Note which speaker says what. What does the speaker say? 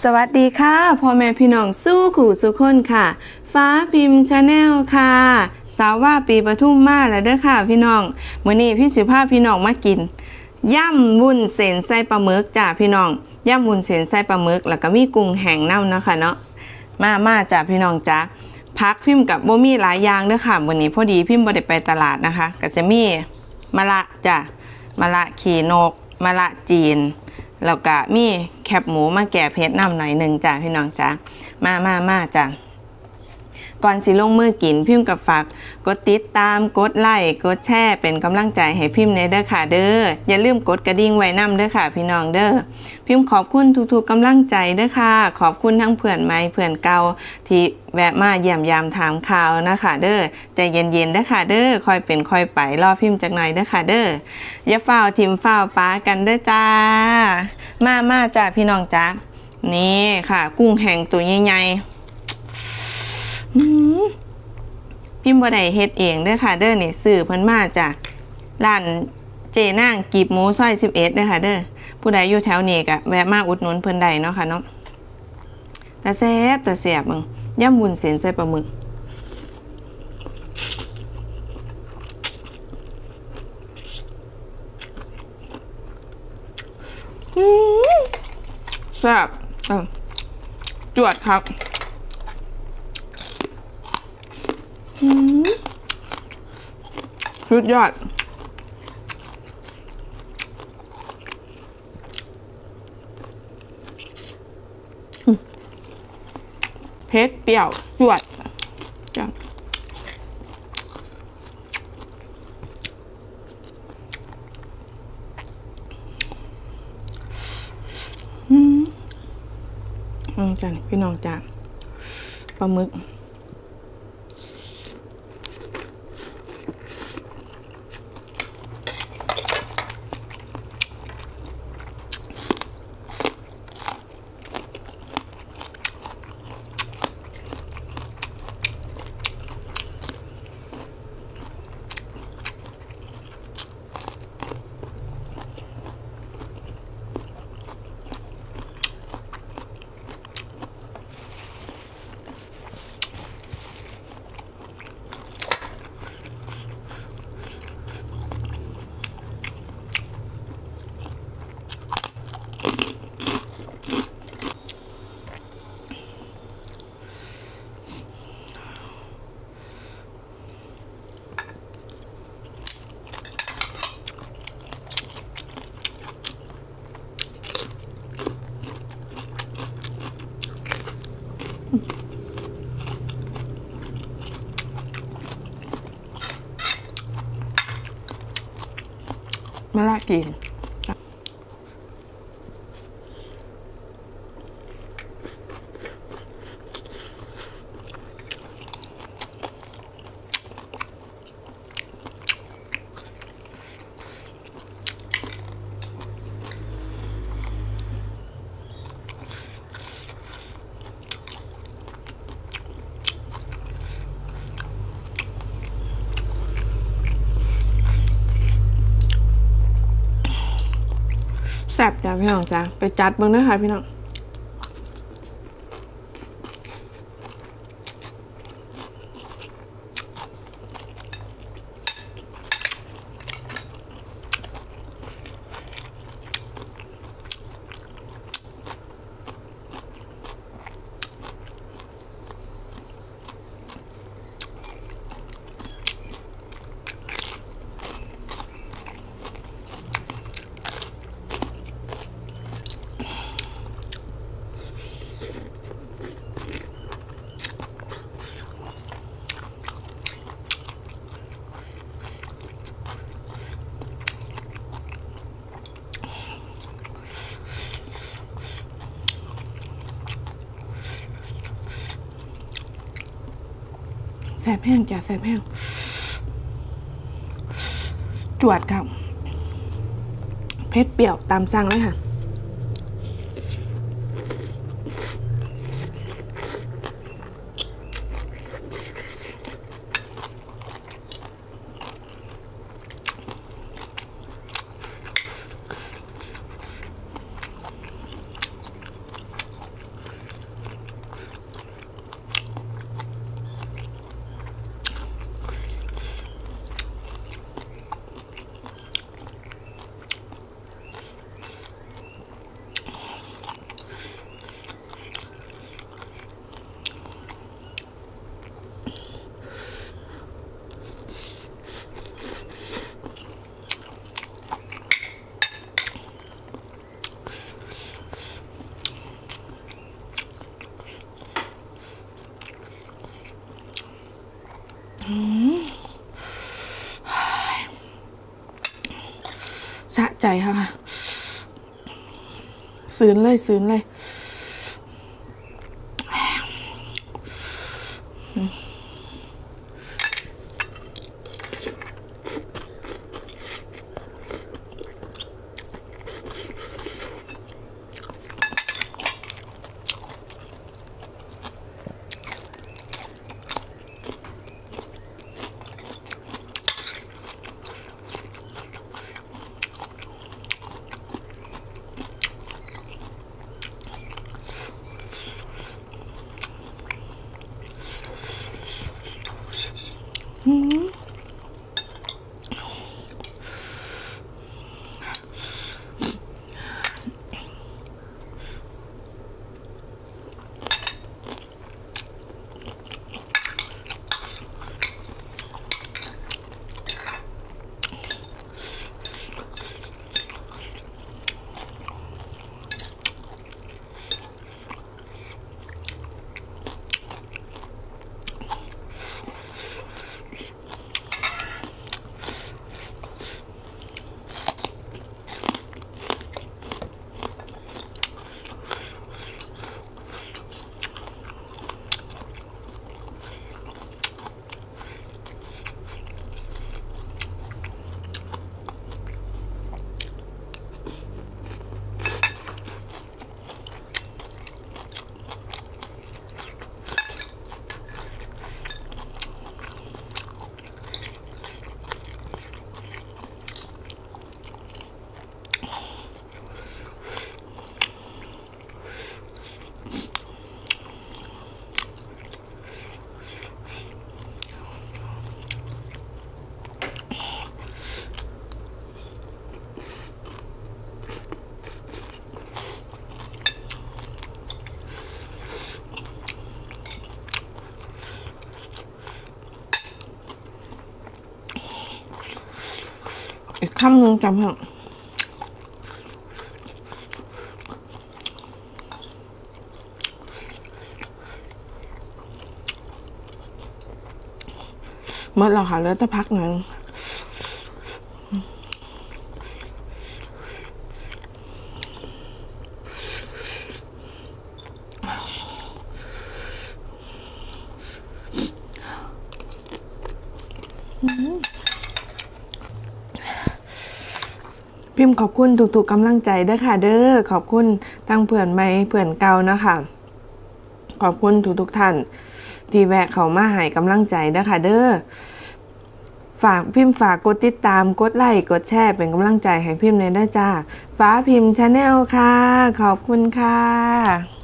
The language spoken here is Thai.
Speaker 1: สวัสดีค่ะพ่อแม่พี่น้องสู้ขู่สุขคนค่ะ ฟ้าพิมพ์ชาแนลค่ะ สาวว่าปีปทุมมาแล้วเด้อค่ะ พี่น้องมื้อนี้พี่สุภาพพี่น้องมากินย่ำวุ้นเส้นไส้ปลาหมึกจ้าพี่น้องย่ำวุ้นเส้นไส้ปลาหมึก แล้วก็มีกุ้งแห้งน้ำเนาะคะเนาะมามาจ้าพี่น้องจ้าพักพิมพ์กับโบมีหลายอย่างเด้อค่ะวันนี้พอดีพิมพ์บ่ได้ไปตลาดนะคะ ก็จะมีมะละจ้ามะละขี่นกมะละจีน แล้วก็มีแคบหมูมาแก่เพชรนำหน่อยหนึ่งจ้ะพี่น้องจ้ะมามามาจ้ะ ก่อนสิลงมือกินพิมพ์กับฝากกดติดตามกดไลค์กดแชร์เป็นกำลังใจให้พิมพ์ในเด้อค่ะเด้ออย่าลืมกดกระดิ่งไว้นํเด้อค่ะ พี่น้องเด้อพิมพ์ขอบคุณทุกๆกำลังใจเด้อค่ะ ขอบคุณทั้งเพื่อนใหม่เพื่อนเก่าที่แวะมาเยี่ยมยามถามข่าวนะคะเด้อใจเย็นๆเด้อค่ะเด้อคอยเป็นคอยไปรอพิมพ์จักหน่อยเด้อค่ะเด้ออย่าเฝ้าทิมเฝ้าป้ากันเด้อจ้า มามาจ้าพี่น้องจ้านี่ค่ะ กุ้งแห้งตัวใหญ่ๆ พิมพ์บ่ได้เฮ็ดเองเด้อค่ะเด้อนี่ซื้อเพิ่นมาจากร้านเจนางกีบหมูซอย11เด้อค่ะเด้อผู้ใดอยู่แถวนี้ก็แวะมาอุดหนุนเพิ่นได้เนาะค่ะเนาะแต่แซ่บแต่แซ่บมึงย่ำวุ้นเส้นใส่ปลาหมึกแซ่บจวดครับอืม สุดยอดเผ็ดเปรี้ยวจวดจ้ะอืมจ้ะนี่พี่น้องจ้ะปลาหมึก มะละกิน แซ่บจ้ะพี่น้องจ้ะไปจัดเบิ่งเด้อค่ะพี่น้อง แสบแห้งจ้ะแสบแห้ง จวดครับเพชรเปรี้ยวตามสั่งเลยค่ะ สะใจค่ะซื้นเลยซื้นเลย อีกคำหนึ่งจำเถอะเมื่อเราค่ะเลือแต่พักหนึ่ง พิมพ์ขอบคุณทุกๆกำลังใจเด้อค่ะ เด้อขอบคุณทั้งเพื่อนใหม่เพื่อนเก่านะคะขอบคุณทุกๆท่านที่แวะเข้ามาให้กำลังใจเด้อค่ะ เด้อฝากพิมพ์ฝากกดติดตามกดไลค์กดแชร์เป็นกำลังใจให้พิมพ์เลยได้จ้าฟ้าพิมพ์ชาแนลค่ะ ขอบคุณค่ะ